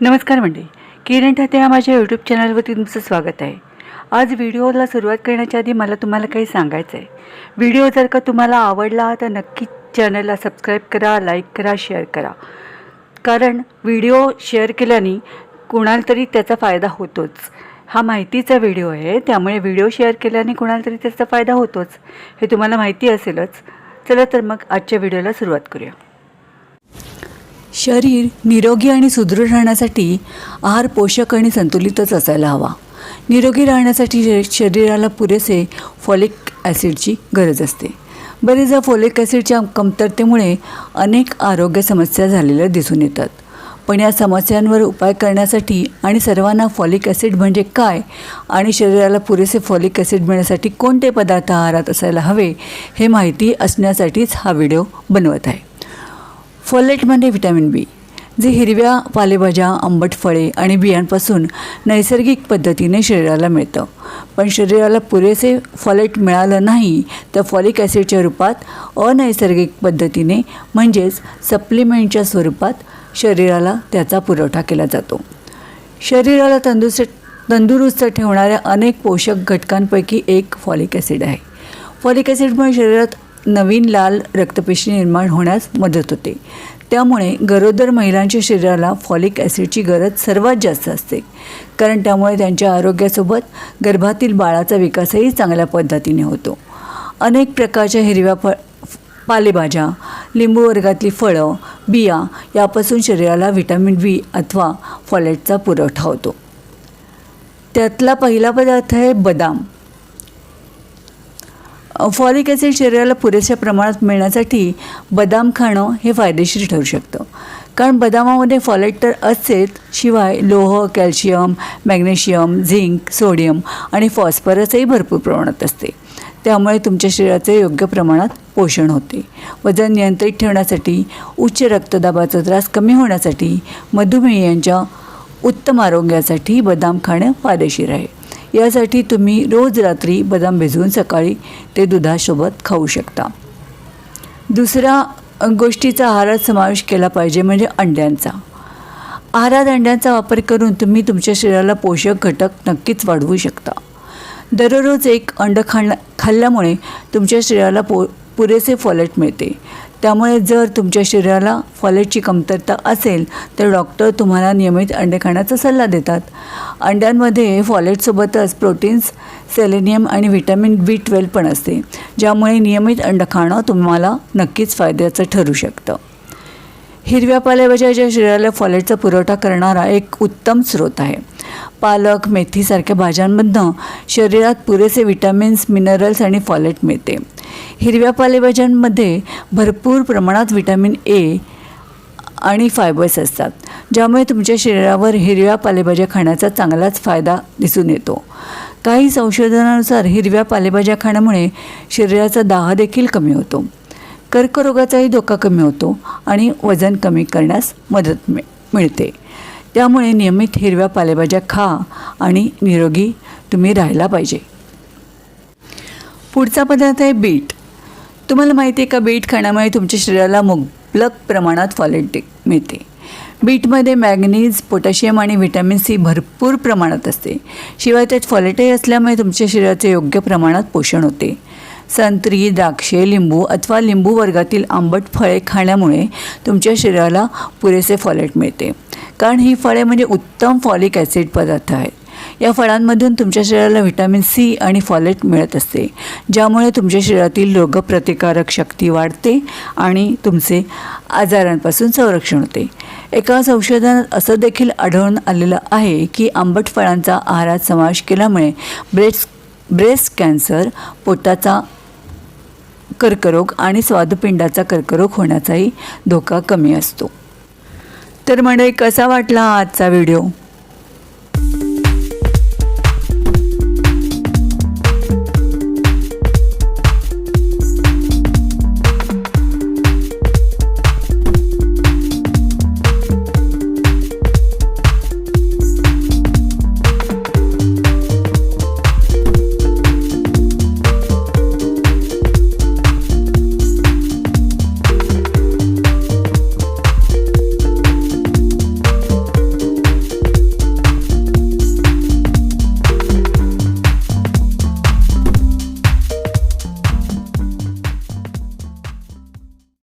नमस्कार मंडळी. किरण ठाते या माझ्या यूट्यूब चॅनलवरती तुमचं स्वागत आहे. आज व्हिडिओला सुरुवात करण्याच्या आधी मला तुम्हाला काही सांगायचं आहे व्हिडिओ जर का तुम्हाला आवडला तर नक्की चॅनलला सबस्क्राईब करा लाईक करा शेअर करा. कारण व्हिडिओ शेअर केल्याने कुणाला तरी त्याचा फायदा होतोच. हा माहितीचा व्हिडिओ आहे त्यामुळे व्हिडिओ शेअर केल्याने कुणाला तरी त्याचा फायदा होतोच. हे तुम्हाला माहिती असेलच. चला तर मग आजच्या व्हिडिओला सुरुवात करूया. शरीर निरोगी आणि सुदृढ राहण्यासाठी आहार पोषक आणि संतुलितच असायला हवा. निरोगी राहण्यासाठी शरीराला पुरेसे फॉलिक ॲसिडची गरज असते. बरेचदा फॉलिक ॲसिडच्या कमतरतेमुळे अनेक आरोग्य समस्या झालेल्या दिसून येतात. पण या समस्यांवर उपाय करण्यासाठी आणि सर्वांना फॉलिक ॲसिड म्हणजे काय आणि शरीराला पुरेसे फॉलिक ॲसिड मिळण्यासाठी कोणते पदार्थ आहारात असायला हवे हे माहिती असण्यासाठीच हा व्हिडिओ बनवत आहे. फॉलेटमध्ये म्हणजे व्हिटॅमिन बी जे हिरव्या पालेभाज्या आंबट फळे आणि बियांपासून नैसर्गिक पद्धतीने शरीराला मिळतं. पण शरीराला पुरेसे फॉलेट मिळालं नाही तर फॉलिक ॲसिडच्या रूपात अनैसर्गिक पद्धतीने म्हणजेच सप्लिमेंटच्या स्वरूपात शरीराला त्याचा पुरवठा केला जातो. शरीराला तंदुरुस्त तंदुरुस्त ठेवणाऱ्या अनेक पोषक घटकांपैकी एक फॉलिक ॲसिड आहे. फॉलिक ॲसिडमुळे शरीरात नवीन लाल रक्तपेशी निर्माण होण्यास मदत होते. त्यामुळे गरोदर महिलांच्या शरीराला फॉलिक ॲसिडची गरज सर्वात जास्त असते. कारण त्यामुळे त्यांच्या आरोग्यासोबत गर्भातील बाळाचा विकासही चांगल्या पद्धतीने होतो. अनेक प्रकारच्या हिरव्या फळ पालेभाज्या लिंबू वर्गातली फळं बिया यापासून शरीराला व्हिटॅमिन बी अथवा फॉलेटचा पुरवठा होतो. त्यातला पहिला पदार्थ आहे बदाम. फॉलिक ॲसिड शरीराला पुरेशा प्रमाणात मिळण्यासाठी बदाम खाणं हे फायदेशीर ठरू शकतं. कारण बदामामध्ये फॉलेट तर असतेच शिवाय लोह कॅल्शियम मॅग्नेशियम झिंक सोडियम आणि फॉस्फरसही भरपूर प्रमाणात असते. त्यामुळे तुमच्या शरीराचे योग्य प्रमाणात पोषण होते. वजन नियंत्रित ठेवण्यासाठी उच्च रक्तदाबाचा त्रास कमी होण्यासाठी मधुमेह यांच्या उत्तम आरोग्यासाठी बदाम खाणं फायदेशीर आहे. यासाठी तुम्ही रोज रात्री बदाम भिजवून सकाळी ते दुधासोबत खाऊ शकता. दुसरा गोष्टीचा आहारात समावेश केला पाहिजे म्हणजे अंड्यांचा. आहारात अंड्यांचा वापर करून तुम्ही तुमच्या शरीराला पोषक घटक नक्कीच वाढवू शकता. दररोज एक अंड खाण खाल्ल्यामुळे तुमच्या शरीराला पो पुरेसे फॉलेट मिळते. त्यामुळे जर तुमच्या शरीराला फॉलेटची कमतरता असेल तर डॉक्टर तुम्हाला नियमित अंडे खाण्याचा सल्ला देतात. अंड्यांमध्ये फॉलेटसोबतच प्रोटीन्स सेलेनियम आणि व्हिटॅमिन बी ट्वेल्व पण असते ज्यामुळे नियमित अंड खाणं तुम्हाला नक्कीच फायद्याचं ठरू शकतं. हिरव्या पालेभाज्या ज्या शरीराला फॉलेटचा पुरवठा करणारा एक उत्तम स्रोत आहे. पालक मेथीसारख्या भाज्यांमधनं शरीरात पुरेसे विटॅमिन्स मिनरल्स आणि फॉलेट मिळते. हिरव्या पालेभाज्यांमध्ये भरपूर प्रमाणात विटॅमिन ए आणि फायबर्स असतात ज्यामुळे तुमच्या शरीरावर हिरव्या पालेभाज्या खाण्याचा चांगलाच फायदा दिसून येतो. काही संशोधनानुसार हिरव्या पालेभाज्या खाण्यामुळे शरीराचा दाह देखील कमी होतो. कर्करोगाचाही धोका कमी होतो आणि वजन कमी करण्यास मदत मिळते. त्यामुळे नियमित हिरव्या पालेभाज्या खा आणि निरोगी तुम्ही राहायला पाहिजे. पुढचा पदार्थ आहे बीट. तुम्हाला माहिती आहे का बीट खाण्यामुळे तुमच्या शरीराला मुबलक प्रमाणात फॉलेट मिळते. बीटमध्ये मॅग्नीज पोटॅशियम आणि व्हिटॅमिन सी भरपूर प्रमाणात असते. शिवाय त्यात फॉलेटही असल्यामुळे तुमच्या शरीराचे योग्य प्रमाणात पोषण होते. संत्री द्राक्षे लिंबू अथवा लिंबू वर्गातील आंबट फळे खाण्यामुळे तुमच्या शरीराला पुरेसे फॉलेट मिळते. कारण ही फळे म्हणजे उत्तम फॉलिक ॲसिड पदार्थ आहेत. या फळांमधून तुमच्या शरीराला व्हिटॅमिन सी आणि फॉलेट मिळत असते. ज्यामुळे तुमच्या शरीरातील रोगप्रतिकारक शक्ती वाढते आणि तुमचे आजारांपासून संरक्षण होते. एका संशोधनात असं देखील आढळून आलेलं आहे की आंबट फळांचा आहारात समावेश केल्यामुळे ब्रेस्ट ब्रेस्ट कॅन्सर पोटाचा कर्करोग आणि स्वादुपिंडाचा कर्करोग होण्याचाही धोका कमी असतो. तर मंडळी कसा वाटला आजचा व्हिडिओ?